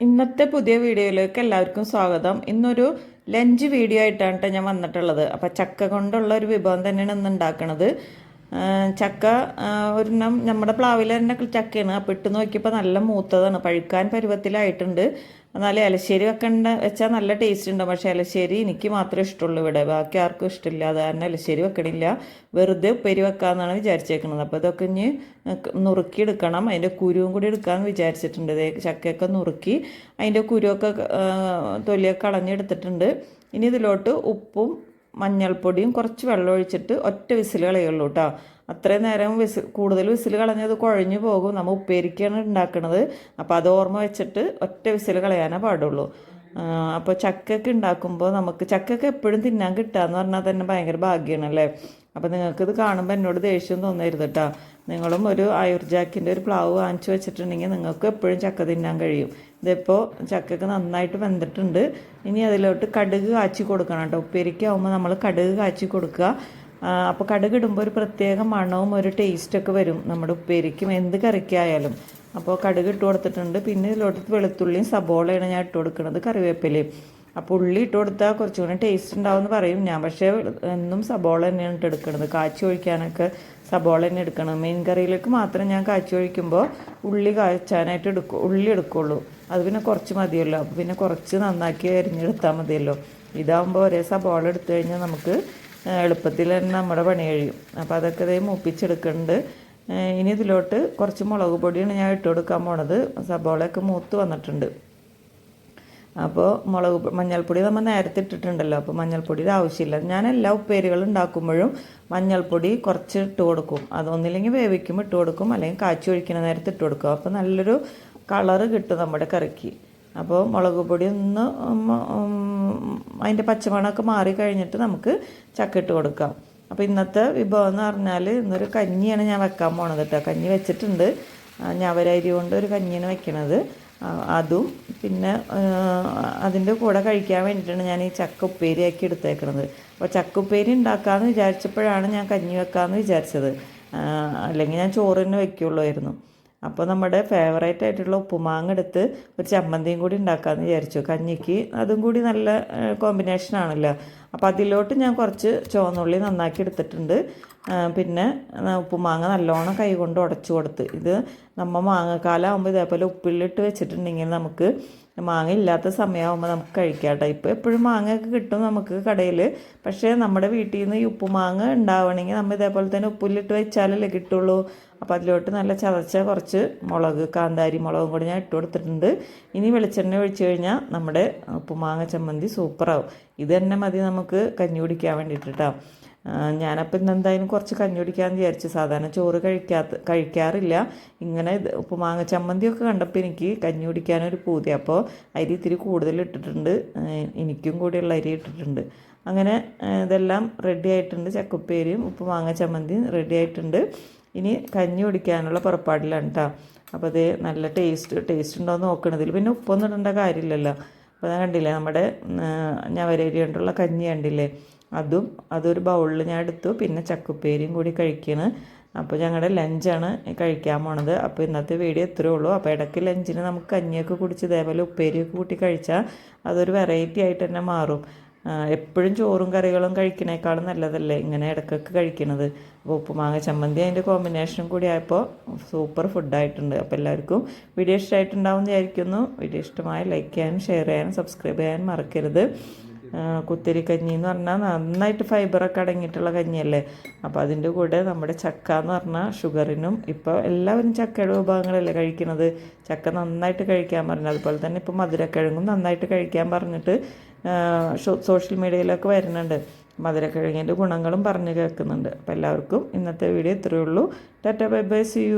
ഇന്നത്തെ പുതിയ വീഡിയോയിലേക്ക് എല്ലാവർക്കും സ്വാഗതം. ഇന്നൊരു ലഞ്ച് വീഡിയോ ആയിട്ടാണ് ട്ടോ ഞാൻ വന്നിട്ടുള്ളത്. അപ്പോൾ ചക്ക കൊണ്ടുള്ള ഒരു വിഭവം തന്നെയാണ് ഇന്ന് ഉണ്ടാക്കണത്. ആ, ചക്ക ഒരെണ്ണം നമ്മുടെ പ്ലാവിൽ തന്നെ ചക്കയാണ്. അപ്പോൾ ഇട്ട് നോക്കിയപ്പോൾ നല്ല മൂത്തതാണ്. പഴുക്കാൻ പരുവത്തിലായിട്ടുണ്ട്. എന്നാലും ഇലശ്ശേരി വെക്കേണ്ട വെച്ചാൽ നല്ല ടേസ്റ്റ് ഉണ്ട്. പക്ഷേ ഇലശ്ശേരി എനിക്ക് മാത്രമേ ഇഷ്ടമുള്ളൂ ഇവിടെ. ബാക്കി ആർക്കും ഇഷ്ടമില്ല. അത് കാരണം ഇലശ്ശേരി വെക്കണില്ല. വെറുതെ ഉപ്പേരി വെക്കാമെന്നാണ് വിചാരിച്ചേക്കുന്നത് അപ്പോൾ ഇതൊക്കെ ഇനി നുറുക്കി എടുക്കണം. അതിന്റെ കുരുവും കൂടി എടുക്കാമെന്ന് വിചാരിച്ചിട്ടുണ്ട്. ചക്കയൊക്കെ നുറുക്കി അതിന്റെ കുരുവൊക്കെ തൊലിയൊക്കെ കളഞ്ഞെടുത്തിട്ടുണ്ട്. ഇനി ഇതിലോട്ട് ഉപ്പും മഞ്ഞൾപ്പൊടിയും കുറച്ച് വെള്ളം ഒഴിച്ചിട്ട് ഒറ്റ വിസിൽ കളയുള്ളൂ കേട്ടോ അത്രയും നേരം വിസിൽ കൂടുതൽ വിസിൽ കളഞ്ഞത് കുഴഞ്ഞു പോകും. നമ്മൾ ഉപ്പേരിക്കാണ് ഉണ്ടാക്കുന്നത് അപ്പോൾ അത് ഓർമ്മ വെച്ചിട്ട് ഒറ്റ വിസിൽ കളയാനേ പാടുള്ളൂ. അപ്പോൾ ചക്കയൊക്കെ ഉണ്ടാക്കുമ്പോൾ നമുക്ക് ചക്കയൊക്കെ എപ്പോഴും തിന്നാൻ കിട്ടുക എന്ന് പറഞ്ഞാൽ തന്നെ ഭയങ്കര ഭാഗ്യമാണല്ലേ അപ്പോൾ നിങ്ങൾക്കിത് കാണുമ്പോൾ എന്നോട് ദേഷ്യം തോന്നരുത് കേട്ടോ നിങ്ങളും ഒരു ആയുർജാക്കിന്റെ ഒരു പ്ലാവ് വാങ്ങിച്ചു വെച്ചിട്ടുണ്ടെങ്കിൽ നിങ്ങൾക്ക് എപ്പോഴും ചക്ക തിന്നാൻ കഴിയും. ഇതിപ്പോൾ ചക്കക്ക് നന്നായിട്ട് വെന്തിട്ടുണ്ട്. ഇനി അതിലോട്ട് കടുക് കാച്ചി കൊടുക്കണം കേട്ടോ ഉപ്പേരിക്കാവുമ്പോൾ നമ്മൾ കടുക് കാച്ചി കൊടുക്കുക. അപ്പോൾ കടുക് ഇടുമ്പോൾ ഒരു പ്രത്യേക മണവും ഒരു ടേസ്റ്റൊക്കെ വരും നമ്മുടെ ഉപ്പേരിക്കും എന്ത് കറിക്കായാലും. അപ്പോൾ കടുക് ഇട്ട് കൊടുത്തിട്ടുണ്ട്. പിന്നെ ഇതിലോട്ട് വെളുത്തുള്ളിയും സബോളയാണ് ഞാൻ ഇട്ട് കൊടുക്കുന്നത്. കറിവേപ്പിലയും. അപ്പോൾ ഉള്ളി ഇട്ട് കൊടുത്താൽ കുറച്ചും കൂടി ടേസ്റ്റ് ഉണ്ടാവുമെന്ന് പറയും. ഞാൻ പക്ഷേ എന്നും സബോള തന്നെയാണ് ഇട്ട് എടുക്കുന്നത്. കാച്ചി ഒഴിക്കാനൊക്കെ സബോള തന്നെ എടുക്കണം. മീൻ കറിയിലേക്ക് മാത്രം ഞാൻ കാച്ചി ഒഴിക്കുമ്പോൾ ഉള്ളി കാച്ചാനായിട്ട് എടുക്കും ഉള്ളി എടുക്കുള്ളൂ. അത് പിന്നെ കുറച്ച് മതിയല്ലോ. അപ്പോൾ പിന്നെ കുറച്ച് നന്നാക്കി അരിഞ്ഞെടുത്താൽ മതിയല്ലോ. ഇതാകുമ്പോൾ ഒരേ സബോള എടുത്തു കഴിഞ്ഞാൽ നമുക്ക് എളുപ്പത്തിൽ തന്നെ നമ്മുടെ പണി കഴിയും. അപ്പോൾ അതൊക്കെ ഇതേ മൂപ്പിച്ചെടുക്കുന്നുണ്ട്. ഇനി ഇതിലോട്ട് കുറച്ച് മുളക് പൊടിയാണ് ഞാൻ ഇട്ട് കൊടുക്കാൻ പോണത്. സബോളയൊക്കെ മൂത്ത് വന്നിട്ടുണ്ട്. അപ്പോൾ മുളക് മഞ്ഞൾപ്പൊടി നമ്മൾ നേരത്തെ ഇട്ടിട്ടുണ്ടല്ലോ. അപ്പോൾ മഞ്ഞൾപ്പൊടിയുടെ ആവശ്യമില്ല. ഞാൻ എല്ലാ ഉപ്പേരികളും ഉണ്ടാക്കുമ്പോഴും മഞ്ഞൾപ്പൊടി കുറച്ച് ഇട്ട് കൊടുക്കും. അതൊന്നില്ലെങ്കിൽ വേവിക്കുമ്പോൾ ഇട്ട് കൊടുക്കും. അല്ലെങ്കിൽ കാച്ചി ഒഴിക്കുന്ന നേരത്തെ ഇട്ട് കൊടുക്കും. അപ്പോൾ നല്ലൊരു കളറ് കിട്ടും നമ്മുടെ കറിക്ക്. അപ്പോൾ മുളക് പൊടി ഒന്ന് അതിന്റെ പച്ചമണമൊക്കെ മാറി കഴിഞ്ഞിട്ട് നമുക്ക് ചക്ക ഇട്ട് കൊടുക്കാം. അപ്പോൾ ഇന്നത്തെ വിഭവം എന്ന് പറഞ്ഞാൽ ഇന്നൊരു കഞ്ഞിയാണ് ഞാൻ വെക്കാൻ പോണത് കേട്ടോ. കഞ്ഞി വെച്ചിട്ടുണ്ട്. ഞാൻ അവരരി കൊണ്ട് ഒരു കഞ്ഞിയാണ് വെക്കണത്. അതും. പിന്നെ അതിന്റെ കൂടെ കഴിക്കാൻ വേണ്ടിയിട്ടാണ് ഞാൻ ഈ ചക്ക ഉപ്പേരിയാക്കി എടുത്തേക്കണത്. അപ്പോൾ ചക്ക ഉപ്പേരി ഉണ്ടാക്കാമെന്ന് വിചാരിച്ചപ്പോഴാണ് ഞാൻ കഞ്ഞി വെക്കാമെന്ന് വിചാരിച്ചത്. അല്ലെങ്കിൽ ഞാൻ ചോറ് തന്നെ വെക്കുള്ളായിരുന്നു. അപ്പോൾ നമ്മുടെ ഫേവറേറ്റ് ആയിട്ടുള്ള ഉപ്പുമാങ്ങ എടുത്ത് ഒരു ചമ്മന്തിയും കൂടി ഉണ്ടാക്കാമെന്ന് വിചാരിച്ചു. കഞ്ഞിക്ക് അതും കൂടി നല്ല കോമ്പിനേഷൻ ആണല്ലോ. അപ്പോൾ അതിലോട്ട് ഞാൻ കുറച്ച് ചുവന്നുള്ളി നന്നാക്കി എടുത്തിട്ടുണ്ട്. പിന്നെ ഉപ്പുമാങ്ങ നല്ലോണം കൈ കൊണ്ട് ഉടച്ചു കൊടുത്ത്. ഇത് നമ്മൾ മാങ്ങക്കാലാകുമ്പോൾ ഇതേപോലെ ഉപ്പിലിട്ട് വെച്ചിട്ടുണ്ടെങ്കിൽ നമുക്ക് മാങ്ങ ഇല്ലാത്ത സമയമാകുമ്പോൾ നമുക്ക് കഴിക്കാം ഇപ്പോൾ എപ്പോഴും മാങ്ങയൊക്കെ കിട്ടും നമുക്ക് കടയിൽ പക്ഷേ നമ്മുടെ വീട്ടിൽ നിന്ന് ഈ ഉപ്പുമാങ്ങ ഉണ്ടാവണമെങ്കിൽ നമ്മൾ ഇതേപോലെ തന്നെ ഉപ്പിലിട്ട് വെച്ചാലല്ലേ കിട്ടുള്ളൂ. അപ്പോൾ അതിലോട്ട് നല്ല ചതച്ച കുറച്ച് മുളക് കാന്താരി മുളകും കൂടി ഞാൻ ഇട്ട് കൊടുത്തിട്ടുണ്ട്. ഇനി വെളിച്ചെണ്ണ ഒഴിച്ചു കഴിഞ്ഞാൽ നമ്മുടെ ഉപ്പുമാങ്ങ ചമ്മന്തി സൂപ്പറാവും. ഇത് തന്നെ മതി നമുക്ക് കഞ്ഞി കുടിക്കാൻ വേണ്ടിയിട്ട് കേട്ടോ ഞാനപ്പോൾ ഇന്ന് എന്തായാലും കുറച്ച് കഞ്ഞി കുടിക്കാമെന്ന് വിചാരിച്ചു. സാധാരണ ചോറ് കഴിക്കാത്ത കഴിക്കാറില്ല. ഇങ്ങനെ ഉപ്പുമാങ്ങ ചമ്മന്തിയൊക്കെ കണ്ടപ്പോൾ എനിക്ക് കഞ്ഞി കുടിക്കാനൊരു പൂതി. അപ്പോൾ അരി ഇത്തിരി കൂടുതൽ ഇട്ടിട്ടുണ്ട്. എനിക്കും കൂടിയുള്ള അരി ഇട്ടിട്ടുണ്ട്. അങ്ങനെ ഇതെല്ലാം റെഡി ആയിട്ടുണ്ട്. ചക്കുപ്പേരിയും ഉപ്പുമാങ്ങ ചമ്മന്തിയും റെഡി ആയിട്ടുണ്ട്. ഇനി കഞ്ഞി കുടിക്കാനുള്ള പുറപ്പാടിലാണ് കേട്ടോ അപ്പോൾ അത് നല്ല ടേസ്റ്റ് ടേസ്റ്റ് ഉണ്ടോ എന്ന് നോക്കണതിൽ പിന്നെ ഉപ്പൊന്നും ഇടേണ്ട കാര്യമില്ലല്ലോ. അപ്പോൾ ഞാൻ കണ്ടില്ലേ നമ്മുടെ ഞവരരി കൊണ്ടുള്ള കഞ്ഞി കണ്ടില്ലേ? അതും അതൊരു ബൗളിൽ ഞാൻ എടുത്തു. പിന്നെ ചക്കുപ്പേരിയും കൂടി കഴിക്കുന്നത് അപ്പോൾ ഞങ്ങളുടെ ലഞ്ചാണ് കഴിക്കാൻ പോണത്. അപ്പോൾ ഇന്നത്തെ വീഡിയോ ഇത്രയേ ഉള്ളൂ. അപ്പോൾ ഇടയ്ക്ക് ലഞ്ചിന് നമുക്ക് കഞ്ഞിയൊക്കെ കുടിച്ച് ഇതേപോലെ ഉപ്പേരിയൊക്കെ കൂട്ടി കഴിച്ചാൽ അതൊരു വെറൈറ്റി ആയിട്ട് തന്നെ മാറും. എപ്പോഴും ചോറും കറികളും കഴിക്കണേക്കാളും നല്ലതല്ലേ? ഇങ്ങനെ ഇടയ്ക്കൊക്കെ കഴിക്കണത്. അപ്പോൾ ഉപ്പുമാങ്ങ ചമ്മന്തി അതിന്റെ കോമ്പിനേഷനും കൂടി ആയപ്പോൾ സൂപ്പർ ഫുഡായിട്ടുണ്ട് അപ്പോൾ എല്ലാവർക്കും വീഡിയോ ഇഷ്ടമായിട്ടുണ്ടാവും വിചാരിക്കുന്നു. വീഡിയോ ഇഷ്ടമായ ലൈക്ക് ചെയ്യാനും ഷെയർ ചെയ്യാനും സബ്സ്ക്രൈബ് ചെയ്യാനും മറക്കരുത്. കുത്തിരി കഞ്ഞി എന്ന് പറഞ്ഞാൽ നന്നായിട്ട് ഫൈബറൊക്കെ അടങ്ങിയിട്ടുള്ള കഞ്ഞിയല്ലേ? അപ്പോൾ അതിന്റെ കൂടെ നമ്മുടെ ചക്ക എന്ന് പറഞ്ഞാൽ ഷുഗറിനും ഇപ്പോൾ എല്ലാവരും ചക്കയുടെ വിഭവങ്ങളല്ലേ കഴിക്കുന്നത് ചക്ക നന്നായിട്ട് കഴിക്കാൻ പറഞ്ഞു അതുപോലെ തന്നെ ഇപ്പോൾ മധുരക്കിഴങ്ങും നന്നായിട്ട് കഴിക്കാൻ പറഞ്ഞിട്ട് സോഷ്യൽ മീഡിയയിലൊക്കെ വരുന്നുണ്ട്. മധുരക്കിഴങ്ങിന്റെ ഗുണങ്ങളും പറഞ്ഞു കേൾക്കുന്നുണ്ട്. അപ്പോൾ എല്ലാവർക്കും ഇന്നത്തെ വീഡിയോ ഇത്രയേ ഉള്ളൂ. Tata bye bye see you